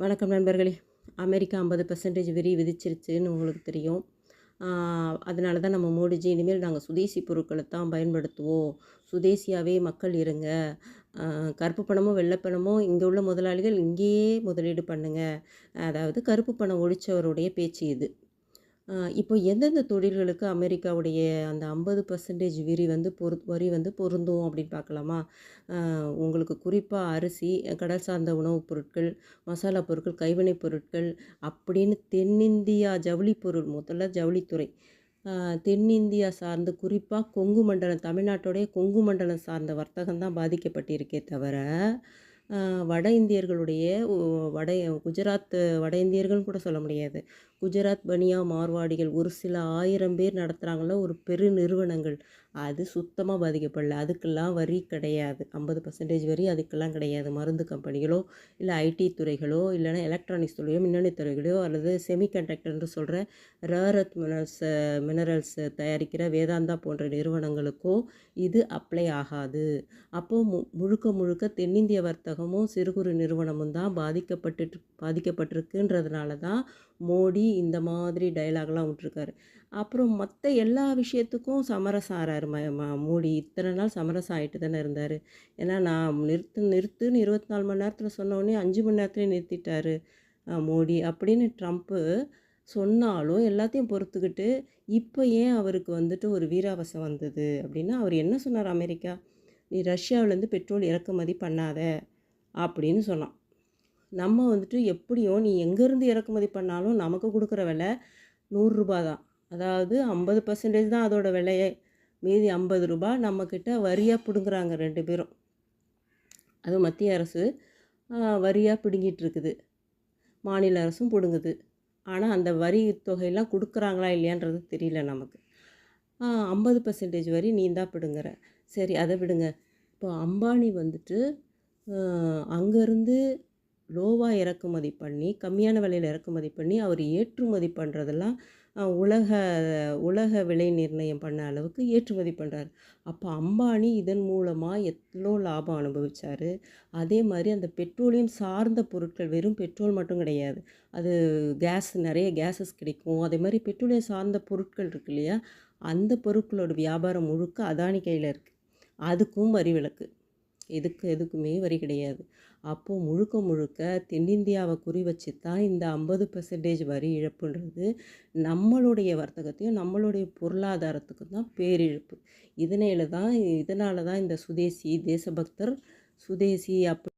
வணக்கம் நண்பர்களே. அமெரிக்கா ஐம்பது பர்சன்டேஜ் வரி விதிச்சிருச்சுன்னு உங்களுக்கு தெரியும். அதனால தான் நம்ம மோடிஜி இனிமேல் நாங்கள் சுதேசி பொருட்களை தான் பயன்படுத்துவோம். சுதேசியாகவே மக்கள் இருங்க. கருப்பு பணமோ வெள்ளை இங்கே உள்ள முதலாளிகள் இங்கேயே முதலீடு பண்ணுங்கள் அதாவது கருப்பு பணம் ஒழிச்சவருடைய பேச்சு இது. இப்போ எந்தெந்த தொழில்களுக்கு அமெரிக்காவுடைய அந்த ஐம்பது பர்சன்டேஜ் விரி வந்து பொரு வரி வந்து பொருந்தும் அப்படின்னு பார்க்கலாமா? உங்களுக்கு குறிப்பாக அரிசி கடல் சார்ந்த உணவுப் பொருட்கள் மசாலா பொருட்கள் கைவினைப் பொருட்கள் அப்படின்னு தென்னிந்தியா ஜவுளி பொருள் முதல்ல ஜவுளித்துறை. தென்னிந்தியா சார்ந்து குறிப்பாக கொங்கு மண்டலம் தமிழ்நாட்டோடைய கொங்கு மண்டலம் சார்ந்த வர்த்தகம் தான் பாதிக்கப்பட்டிருக்கே தவிர வட இந்தியர்களுடைய வட குஜராத் வட இந்தியர்கள்னு கூட சொல்ல முடியாது. குஜராத் பனியா மார்வாடிகள் ஒரு சில ஆயிரம் பேர் நடத்துகிறாங்கள ஒரு பெரு நிறுவனங்கள். அது சுத்தமாக பாதிக்கப்படல. அதுக்கெல்லாம் வரி கிடையாது. ஐம்பது பர்சன்டேஜ் வரி அதுக்கெல்லாம் கிடையாது. மருந்து கம்பெனிகளோ இல்லை ஐடி துறைகளோ இல்லைனா எலக்ட்ரானிக்ஸ் துறையோ மின்னணு துறைகளோ அல்லது செமிகண்டக்டர்னு சொல்கிற ரேரத் மினரல்ஸ் மினரல்ஸ் தயாரிக்கிற வேதாந்தா போன்ற நிறுவனங்களுக்கோ இது அப்ளை ஆகாது. அப்போது மு முழுக்க முழுக்க தென்னிந்திய வர்த்தகமும் சிறு குறு நிறுவனமும் தான் பாதிக்கப்பட்டு பாதிக்கப்பட்டிருக்குன்றதுனால தான் மோடி இந்த மாதிரி டயலாக்லாம் விட்ருக்காரு அப்புறம் மற்ற எல்லா விஷயத்துக்கும் சமரசம் ஆறார் ம ம- மோடி. இத்தனை நாள் சமரசம் ஆகிட்டு தானே இருந்தார். ஏன்னா நான் நிறுத்து நிறுத்துன்னு இருபத்தி நாலு மணி நேரத்தில் சொன்னோடனே அஞ்சு மணி நேரத்துலேயே நிறுத்திட்டார் மோடி. அப்படின்னு ட்ரம்ப்பு சொன்னாலும் எல்லாத்தையும் பொறுத்துக்கிட்டு இப்போ ஏன் அவருக்கு வந்துட்டு ஒரு வீராவசம் வந்தது? அப்படின்னா அவர் என்ன சொன்னார் அமெரிக்கா? நீ ரஷ்யாவிலேருந்து பெட்ரோல் இறக்குமதி பண்ணாத அப்படின்னு சொன்னான். நம்ம வந்துட்டு எப்படியோ நீ எங்கேருந்து இறக்குமதி பண்ணாலும் நமக்கு கொடுக்குற விலை நூறுரூபா தான். அதாவது ஐம்பது பர்சன்டேஜ் தான் அதோடய விலையே. மீதி ஐம்பது ரூபாய் நம்மக்கிட்ட வரியாக பிடுங்குறாங்க ரெண்டு பேரும். அதுவும் மத்திய அரசு வரியாக பிடுங்கிட்டு இருக்குது. மாநில அரசும் பிடுங்குது. ஆனால் அந்த வரி தொகையெல்லாம் கொடுக்குறாங்களா இல்லையான்றது தெரியல நமக்கு. ஐம்பது பர்சன்டேஜ் வரி நீ தான் பிடுங்குற. சரி அதை விடுங்க. இப்போ அம்பானி வந்துட்டு அங்கேருந்து லோவாக இறக்குமதி பண்ணி கம்மியான விலையில் இறக்குமதி பண்ணி அவர் ஏற்றுமதி பண்ணுறதெல்லாம் உலக உலக விலை நிர்ணயம் பண்ண அளவுக்கு ஏற்றுமதி பண்ணுறாரு அப்போ அம்பானி இதன் மூலமாக எவ்வளோ லாபம் அனுபவிச்சார். அதே மாதிரி அந்த பெட்ரோலியம் சார்ந்த பொருட்கள் வெறும் பெட்ரோல் மட்டும் கிடையாது. அது கேஸ் நிறைய கேஸஸ் கிடைக்கும். அதே மாதிரி பெட்ரோலியம் சார்ந்த பொருட்கள் இருக்கு இல்லையா? அந்த பொருட்களோட வியாபாரம் முழுக்க அதானி கையில் இருக்குது அதுக்கும் வரி விலக்கு. எதுக்கு எதுக்குமே வரி கிடையாது. அப்போது முழுக்க முழுக்க தென்னிந்தியாவை குறி வச்சு தான் இந்த ஐம்பது பர்சன்டேஜ் வரி இழப்புன்றது நம்மளுடைய வர்த்தகத்தையும் நம்மளுடைய பொருளாதாரத்துக்கு தான் பேரிழப்பு. இதனால தான் இதனால தான் இந்த சுதேசி தேசபக்தர் சுதேசி அப்படி